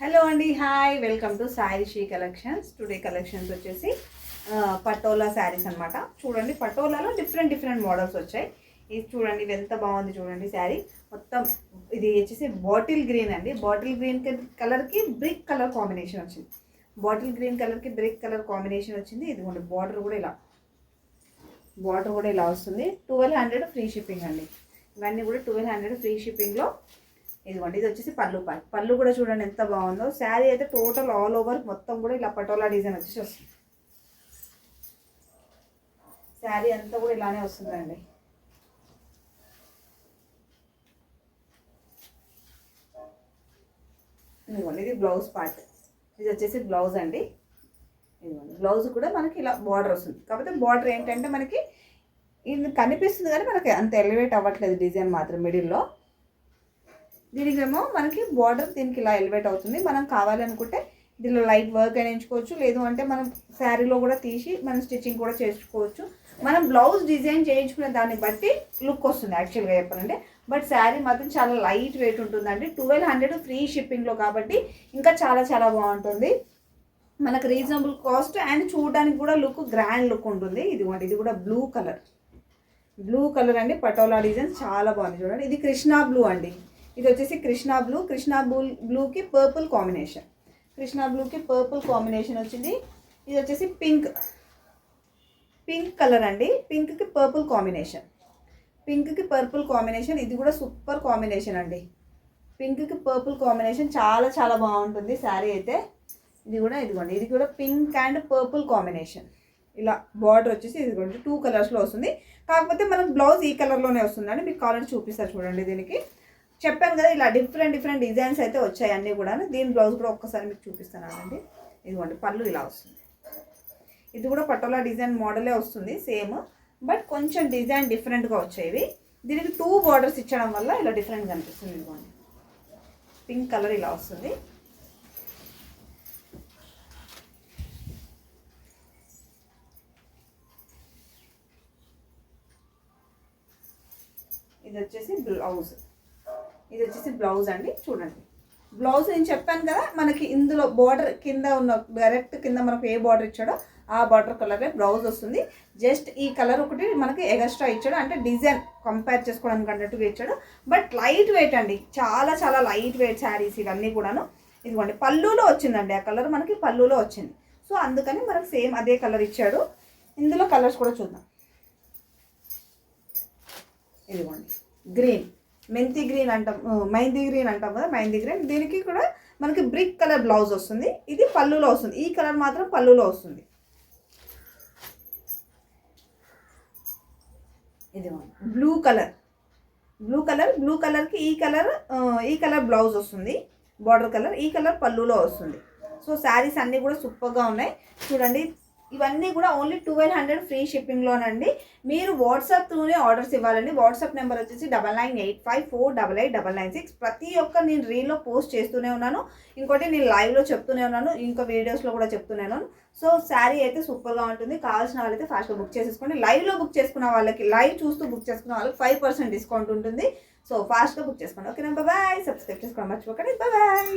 Hello అండి hi welcome to saree she collections today collections వచ్చేసి పటోలా శారీస్ అన్నమాట. చూడండి పటోలాలో డిఫరెంట్ డిఫరెంట్ మోడల్స్ వచ్చాయి. ఇది చూడండి ఇది ఎంత బాగుంది చూడండి శారీ మొత్తం ఇది వచ్చేసి బాటిల్ గ్రీన్ అండి. బాటిల్ గ్రీన్ కలర్కి బ్రిక్ కలర్ కాంబినేషన్ వచ్చింది. బాటిల్ గ్రీన్ కలర్కి బ్రిక్ కలర్ కాంబినేషన్ వచ్చింది. ఇదిగోండి బార్డర్ కూడా ఇలా బార్డర్ కూడా ఇలా వస్తుంది. ట్వెల్వ్ హండ్రెడ్ ఫ్రీ షిప్పింగ్ అండి. ఇవన్నీ కూడా ట్వెల్వ్ హండ్రెడ్ ఫ్రీ షిప్పింగ్లో ఇదిగోండి ఇది వచ్చేసి పళ్ళు పార్ట్ పళ్ళు కూడా చూడండి ఎంత బాగుందో. శారీ అయితే టోటల్ ఆల్ ఓవర్ మొత్తం కూడా ఇలా పటోలా డిజైన్ వచ్చేసి వస్తుంది. శారీ అంతా కూడా ఇలానే వస్తుందండి. ఇదిగోండి ఇది బ్లౌజ్ పార్ట్ ఇది వచ్చేసి బ్లౌజ్ అండి. ఇదిగోండి బ్లౌజ్ కూడా మనకి ఇలా బార్డర్ వస్తుంది. కాకపోతే బార్డర్ ఏంటంటే మనకి ఇది కనిపిస్తుంది కానీ మనకి అంత ఎలివేట్ అవ్వట్లేదు డిజైన్ మాత్రం మిడిల్లో దీనికేమో మనకి బార్డర్ దీనికి ఇలా ఎలివేట్ అవుతుంది. మనం కావాలనుకుంటే దీనిలో లైట్ వర్క్ అయినా ఎంచుకోవచ్చు. లేదు అంటే మనం శారీలో కూడా తీసి మనం స్టిచ్చింగ్ కూడా చేసుకోవచ్చు. మనం బ్లౌజ్ డిజైన్ చేయించుకునే దాన్ని బట్టి లుక్ వస్తుంది యాక్చువల్గా చెప్పాలంటే. బట్ శారీ మాత్రం చాలా లైట్ వెయిట్ ఉంటుందండి. ట్వెల్వ్ హండ్రెడ్ ఫ్రీ షిప్పింగ్లో కాబట్టి ఇంకా చాలా చాలా బాగుంటుంది. మనకు రీజనబుల్ కాస్ట్ అండ్ చూడడానికి కూడా లుక్ గ్రాండ్ లుక్ ఉంటుంది. ఇదిగోండి ఇది కూడా బ్లూ కలర్ బ్లూ కలర్ అండి. పటోలా డిజైన్ చాలా బాగుంది చూడండి. ఇది కృష్ణా బ్లూ అండి. ఇది వచ్చేసి కృష్ణా బ్లూ. కృష్ణా బ్లూ బ్లూకి పర్పుల్ కాంబినేషన్ కృష్ణా బ్లూకి పర్పుల్ కాంబినేషన్ వచ్చింది. ఇది వచ్చేసి పింక్ పింక్ కలర్ అండి. పింక్కి పర్పుల్ కాంబినేషన్ పింక్కి పర్పుల్ కాంబినేషన్ ఇది కూడా సూపర్ కాంబినేషన్ అండి. పింక్కి పర్పుల్ కాంబినేషన్ చాలా చాలా బాగుంటుంది శారీ అయితే. ఇది కూడా ఇదిగోండి. ఇది కూడా పింక్ అండ్ పర్పుల్ కాంబినేషన్ ఇలా బార్డర్ వచ్చేసి ఇదిగోండి. టూ కలర్స్లో వస్తుంది. కాకపోతే మనకు బ్లౌజ్ ఈ కలర్లోనే వస్తుందండి. మీకు కాలర్ చూపిస్తారు చూడండి దీనికి. చెప్పాను కదా ఇలా డిఫరెంట్ డిఫరెంట్ డిజైన్స్ అయితే వచ్చాయి అన్నీ కూడా దీని బ్లౌజ్ కూడా ఒక్కసారి మీకు చూపిస్తాను అండి ఇదిగోండి పళ్ళు ఇలా వస్తుంది. ఇది కూడా పటోలా డిజైన్ మోడలే వస్తుంది సేమ్. బట్ కొంచెం డిజైన్ డిఫరెంట్గా వచ్చేవి దీనికి టూ బార్డర్స్ ఇచ్చడం వల్ల ఇలా డిఫరెంట్ అనిపిస్తుంది ఇదిగోండి. పింక్ కలర్ ఇలా వస్తుంది. ఇది వచ్చేసి బ్లౌజ్ ఇది వచ్చేసి బ్లౌజ్ అండి చూడండి. బ్లౌజ్ నేను చెప్పాను కదా మనకి ఇందులో బార్డర్ కింద ఉన్న డైరెక్ట్ కింద మనకు ఏ బార్డర్ ఇచ్చాడో ఆ బార్డర్ కలరే బ్లౌజ్ వస్తుంది. జస్ట్ ఈ కలర్ ఒకటి మనకి ఎగస్ట్రా ఇచ్చాడు అంటే డిజైన్ కంపేర్ చేసుకోవడానికి అన్నట్టుగా ఇచ్చాడు. బట్ లైట్ వెయిట్ అండి చాలా చాలా లైట్ వెయిట్ శారీస్ ఇవన్నీ కూడాను. ఇదిగోండి పళ్ళులో వచ్చిందండి ఆ కలర్ మనకి పళ్ళులో వచ్చింది. సో అందుకని మనకు సేమ్ అదే కలర్ ఇచ్చాడు. ఇందులో కలర్స్ కూడా చూద్దాం. ఇదిగోండి గ్రీన్ మెంతి గ్రీన్ అంటాం మైంది గ్రీన్ అంటాం కదా మైంది గ్రీన్. దీనికి కూడా మనకి బ్రిక్ కలర్ బ్లౌజ్ వస్తుంది. ఇది పళ్ళులో వస్తుంది. ఈ కలర్ మాత్రం పళ్ళులో వస్తుంది. ఇది blue colour. Blue colour blue కలర్కి ఈ కలర్ ఈ కలర్ బ్లౌజ్ వస్తుంది. బార్డర్ కలర్ ఈ కలర్ పళ్ళులో వస్తుంది. సో శారీస్ అన్నీ కూడా సూపర్గా ఉన్నాయి. చూడండి ఇవన్నీ కూడా ఓన్లీ ట్వెల్వ్ హండ్రెడ్ ఫ్రీ షిప్పింగ్లోనండి మీరు వాట్సాప్ త్రూనే ఆర్డర్స్ ఇవ్వాలండి. వాట్సాప్ నెంబర్ వచ్చేసి double nine eight five four double eight double nine six ప్రతి ఒక్క నేను రీల్లో పోస్ట్ చేస్తూనే ఉన్నాను. ఇంకోటి నేను లైవ్లో చెప్తూనే ఉన్నాను. ఇంకా వీడియోస్లో కూడా చెప్తూనే ఉన్నాను. సో శారీ అయితే సూపర్గా ఉంటుంది. కావాల్సిన వాళ్ళైతే ఫాస్ట్గా బుక్ చేసేసుకోండి. లైవ్లో బుక్ చేసుకున్న వాళ్ళకి లైవ్ చూస్తూ బుక్ చేసుకున్న వాళ్ళకి ఫైవ్ పర్సెంట్ డిస్కౌంట్ ఉంటుంది. సో ఫాస్ట్గా బుక్ చేసుకోండి. ఓకేనా బాయ్ సబ్స్క్రైబ్ చేసుకోండి మర్చిపోకండి. బాయ్